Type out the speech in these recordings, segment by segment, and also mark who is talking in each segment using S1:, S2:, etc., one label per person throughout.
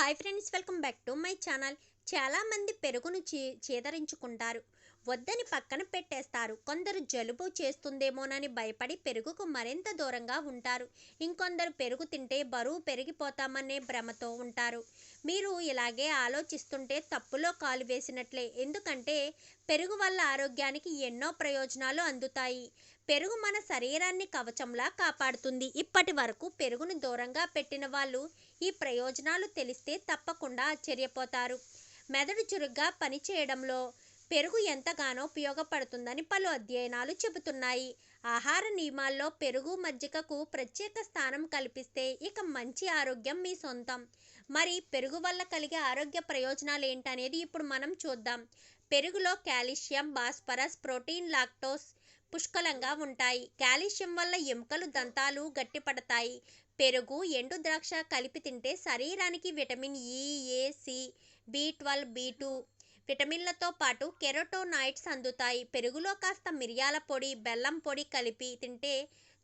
S1: Hi friends welcome back to my channel. చాలామంది పెరుగును చీ చేదరించుకుంటారు. వద్దని పక్కన పెట్టేస్తారు. కొందరు జలుబు చేస్తుందేమోనని భయపడి పెరుగుకు మరింత దూరంగా ఉంటారు. ఇంకొందరు పెరుగు తింటే బరువు పెరిగిపోతామనే భ్రమతో ఉంటారు. మీరు ఇలాగే ఆలోచిస్తుంటే తప్పులో కాలు వేసినట్లే. ఎందుకంటే పెరుగు వల్ల ఆరోగ్యానికి ఎన్నో ప్రయోజనాలు అందుతాయి. పెరుగు మన శరీరాన్ని కవచంలా కాపాడుతుంది. ఇప్పటి వరకు పెరుగును దూరంగా పెట్టిన వాళ్ళు ఈ ప్రయోజనాలు తెలిస్తే తప్పకుండా ఆశ్చర్యపోతారు. మెదడు చురుగ్గా పనిచేయడంలో పెరుగు ఎంతగానో ఉపయోగపడుతుందని పలు అధ్యయనాలు చెబుతున్నాయి. ఆహార నియమాల్లో పెరుగు మజ్జిగకు ప్రత్యేక స్థానం కల్పిస్తే ఇక మంచి ఆరోగ్యం మీ సొంతం. మరి పెరుగు వల్ల కలిగే ఆరోగ్య ప్రయోజనాలు ఏంటనేది ఇప్పుడు మనం చూద్దాం. పెరుగులో కాల్షియం బాస్పరస్ ప్రోటీన్ లాక్టోస్ పుష్కలంగా ఉంటాయి. కాల్షియం వల్ల ఎముకలు దంతాలు గట్టిపడతాయి. పెరుగు ఎండు ద్రాక్ష కలిపి తింటే శరీరానికి vitamin E A C B twelve B two విటమిన్లతో పాటు కెరోటోనాయిడ్స్ అందుతాయి. పెరుగులో కాస్త మిరియాల పొడి బెల్లం పొడి కలిపి తింటే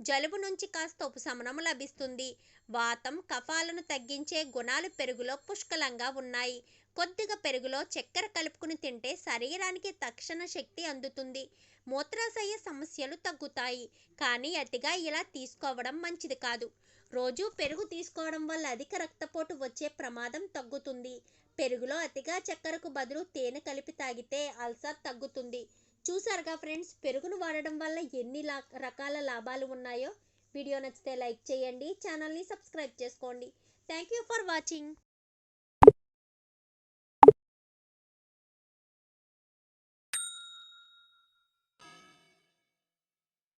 S1: జలుబు నుంచి కాస్త ఉపశమనం లభిస్తుంది. వాతం కఫాలను తగ్గించే గుణాలు పెరుగులో పుష్కలంగా ఉన్నాయి. కొద్దిగా పెరుగులో చక్కెర కలుపుకుని తింటే శరీరానికి తక్షణ శక్తి అందుతుంది. మూత్రాశయ సమస్యలు తగ్గుతాయి. కానీ అతిగా ఇలా తీసుకోవడం మంచిది కాదు. రోజు పెరుగు తీసుకోవడం వల్ల అధిక రక్తపోటు వచ్చే ప్రమాదం తగ్గుతుంది. పెరుగులో అతిగా చక్కెరకు బదులు తేనె కలిపి తాగితే అల్సర్ తగ్గుతుంది. చూసారుగా ఫ్రెండ్స్ పెరుగును వాడడం వల్ల ఎన్ని లా రకాల లాభాలు ఉన్నాయో? వీడియో నచ్చితే లైక్ చేయండి ఛానల్ని సబ్స్క్రైబ్ చేసుకోండి. Thank you for watching.